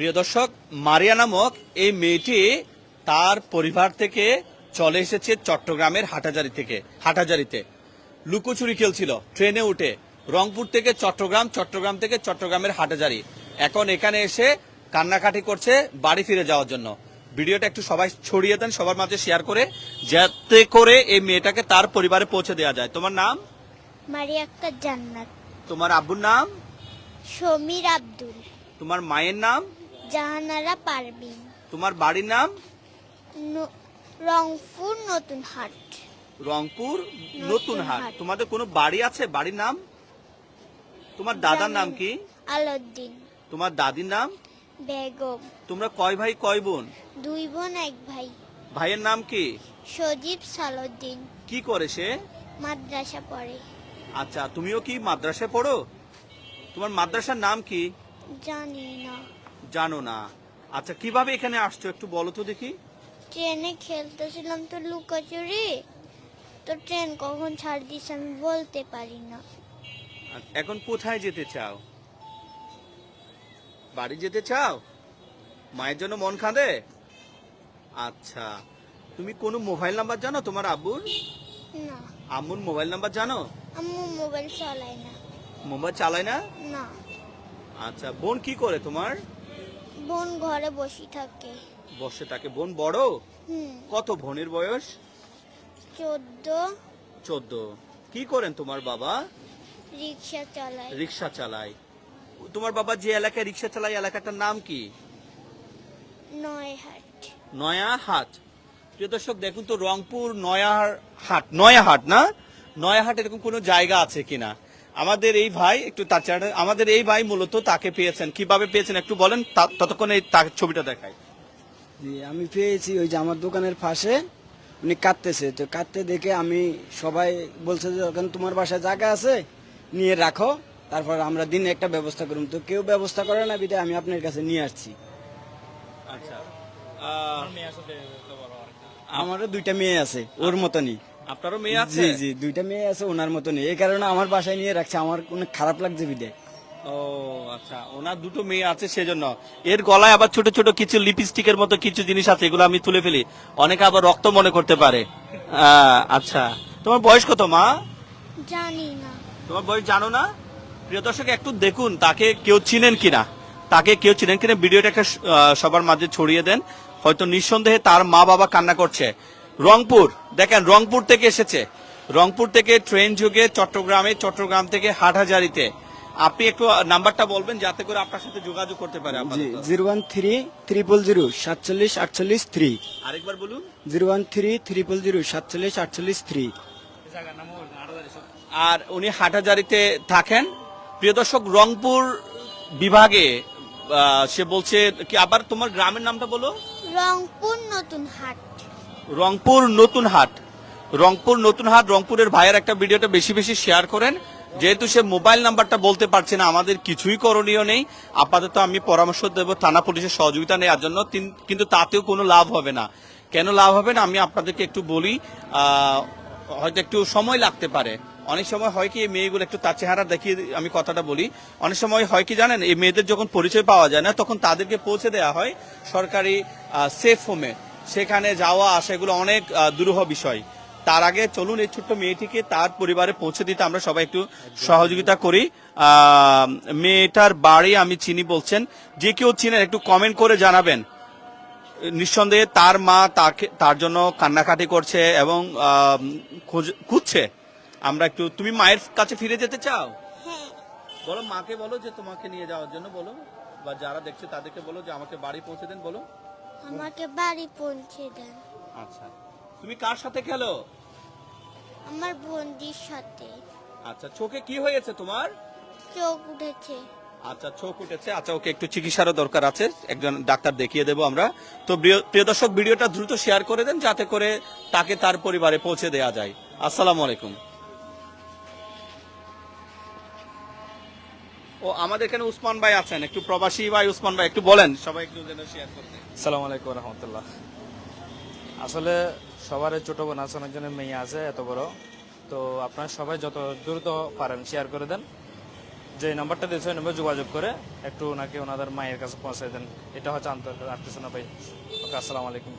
প্রিয় দর্শক মারিয়া নামক এই মেয়েটি তার পরিবার থেকে চলে এসেছে চট্টগ্রামের হাটাজারি থেকে হাটাজারিতে। লুকোচুরি খেলছিল ট্রেনে উঠে। রংপুর থেকে চট্টগ্রাম চট্টগ্রাম থেকে চট্টগ্রামের হাটাজারি। এখন এখানে এসে কান্নাকাটি করছে বাড়ি ফিরে যাওয়ার জন্য। ভিডিওটা একটু সবাই ছড়িয়ে দেন সবার মাঝে শেয়ার করে যাতে করে এই মেয়েটাকে তার পরিবারে পৌঁছে দেওয়া যায়। তোমার নাম? মারিয়া আক্তার জান্নাত। তোমার আব্বুর নাম? সমীর আব্দুল। তোমার মায়ের নাম? জাহানারা পারবিন তোমার বাড়ির নাম? রংপুর নতুন হাট রংপুর নতুন হাট। তোমাদের কোনো বাড়ি আছে? বাড়ির নাম? তোমার দাদার নাম কি? আলাউদ্দিন। তোমার দাদির নাম? বেগম। তোমরা কয় ভাই কয় বোন? দুই বোন এক ভাই। ভাইয়ের নাম কি? সজীব সালউদ্দিন। কি করে সে? মাদ্রাসা পড়ে। আচ্ছা তুমিও কি মাদ্রাসায় পড়ো? তোমার মাদ্রাসার নাম কি? জানি না। জানো না। আচ্ছা কীভাবে এখানে আসছো একটু বলো তো দেখি। ট্রেনে খেলতেছিলাম তো লুকোচুরি। তো ট্রেন কখন ছাড় দিছে আমি বলতে পারি না। এখন কোথায় যেতে চাও? বাড়ি যেতে চাও? মায়ের জন্য মন খাঁদে? আচ্ছা তুমি কোনো মোবাইল নাম্বার জানো তোমার আব্বুর? না। আম্মুর মোবাইল নাম্বার জানো? আম্মু মোবাইল চালায় না। মোবাইল চালায় না? না। আচ্ছা বোন কি করে তোমার? বোন ঘরে বসে থাকে। বসে থাকে। বোন বড়? হুম। কত বোনের বয়স? চোদ্দ। চোদ্দ। কি করেন তোমার বাবা? রিক্সা চালায় রিক্সা চালায় তোমার বাবা যে এলাকায় রিক্সা চালায় এলাকাটার নাম কি? নয় হাট নয়া হাট প্রিয় দর্শক দেখুন তো রংপুর নয়া হাট নয়া হাট না? নয়া হাট এরকম কোনো জায়গা আছে কিনা? আমাদের এই ভাই একটু তাছাড়া আমাদের এই ভাই মূলত তাকে পেয়েছেন। কীভাবে পেয়েছেন একটু বলেন তা- ততক্ষণ এই তার ছবিটা দেখাই। জি আমি পেয়েছি ওই যে আমার দোকানের পাশে উনি কাঁদতেছে। তো কাঁদতে দেখে আমি সবাই বলছে যে ওখানে তোমার বাসায় জায়গা আছে? নিয়ে রাখো। তারপর আমরা দিনে একটা ব্যবস্থা করুন। তো কেউ ব্যবস্থা করে না বিদে আমি আপনার কাছে নিয়ে আসছি। আচ্ছা। আমারও দুইটা মেয়ে আছে ওর মতনই। আপনারও মেয়ে আছে? জি জি দুইটা মেয়ে আছে ওনার মতনই। এই কারণে আমার বাসায় নিয়ে রাখছে আমার অনেক খারাপ লাগছে ও আচ্ছা ওনার দুটো মেয়ে আছে সেজন্য। এর গলায় আবার ছোট ছোট কিছু লিপস্টিকের মতো কিছু জিনিস আছে এগুলো আমি তুলে ফেলি। অনেকে আবার রক্ত মনে করতে পারে। আচ্ছা। তোমার বয়স কত মা? জানি না। তোমার বয়স জানো না? প্রিয় দর্শক একটু দেখুন তাকে কেউ চিনেন কিনা? তাকে কেউ চিনেন কিনা? ভিডিওটা একটা সবার মাঝে ছড়িয়ে দেন। হয়তো নিঃসন্দেহে তার মা বাবা কান্না করছে। রংপুর দেখেন রংপুর থেকে এসেছে রংপুর থেকে ট্রেন যুগে চট্টগ্রামে চট্টগ্রাম থেকে হাটহাজারিতে আপনি একটু নাম্বারটা বলবেন যাতে করে আপনার সাথে যোগাযোগ করতে পারে। Zero one three triple zero সাতচল্লিশ আটচল্লিশ থ্রি আরেকবার বলুন zero one three triple zero সাতচল্লিশ আটচল্লিশ থ্রি আর উনি হাটাজারিতে থাকেন প্রিয় দর্শক রংপুর বিভাগে সে বলছে কি আবার তোমার গ্রামের নামটা বলো রংপুর নতুন হাট রংপুর নতুন হাট। রংপুর নতুন হাট, রংপুরের ভাইয়ের একটা ভিডিওটা বেশি বেশি শেয়ার করেন। যেহেতু সে মোবাইল নাম্বারটা বলতে পারছে না, আমাদের কিছুই করণীয় নেই। আপাতত আমি পরামর্শ দেব, থানা পুলিশের সহযোগিতা নেওয়ার জন্য। কিন্তু তাতেও কোনো লাভ হবে না। কেন লাভ হবে না? আমি আপনাদেরকে একটু বলি হয়তো একটু সময় লাগতে পারে। অনেক সময় হয় কি, এই মেয়েগুলো একটু তার চেহারা দেখিয়ে আমি কথাটা বলি। অনেক সময় হয় কি জানেন, এই মেয়েদের যখন পরিচয় পাওয়া যায় না, তখন তাদেরকে পৌঁছে দেওয়া হয় সরকারি সেফ হোমে সেখানে যাওয়া আসা এগুলো অনেক দুরূহ বিষয়। তার আগে চলুন এই ছোট্ট মেয়েটিকে তার পরিবারে পৌঁছে দিতে আমরা সবাই একটু সহযোগিতা করি। মেয়েটার বাড়ি আমি চিনি বলছেন। যে কেউ চিনেন একটু কমেন্ট করে জানাবেন। নিঃসন্দেহে তার মা তাকে, তার জন্য কান্নাকাটি করছে এবং খুঁজছে। আমরা একটু, তুমি মায়ের কাছে ফিরে যেতে চাও? বলো, মাকে বলো যে তোমাকে নিয়ে যাওয়ার জন্য বলো, বা যারা দেখছে তাদেরকে বলো যে আমাকে বাড়ি পৌঁছে দেন, বলো। আমাকে বাড়ি পৌঁছে দেন। আচ্ছা। তুমি কার সাথে খেলো? আমার বন্দির সাথে। আচ্ছা চোখে কি হয়েছে তোমার? চোখ উঠেছে। আচ্ছা চোখ উঠেছে। আচ্ছা ওকে একটু চিকিৎসারও দরকার আছে। একজন ডাক্তার দেখিয়ে দেবো আমরা। তো প্রিয়- প্রিয় দর্শক ভিডিওটা দ্রুত শেয়ার করে দেন যাতে করে তাকে তার পরিবারে পৌঁছে দেওয়া যায়। আসসালামু আলাইকুম। ও আমাদের এখানে উসমান ভাই আছেন, একটু প্রবাসী ভাই উসমান ভাই, একটু বলেন। সবাই একটু যেন শেয়ার করতে। সালাম আলাইকুম রহমতুল্লাহ। আসলে সবার ছোট বোন আছে অনেকজনের মেয়ে আছে, এত বড়। তো আপনারা সবাই যত দ্রুত পারেন শেয়ার করে দেন। যে নাম্বারটা দিয়েছে, ওই নম্বরে যোগাযোগ করে একটু ওনাকে ওনাদের মায়ের কাছে পৌঁছে দেন। এটা হচ্ছে আন্তর্জাতিক আর্টিসানা ভাই। ওকে, আসসালামু আলাইকুম।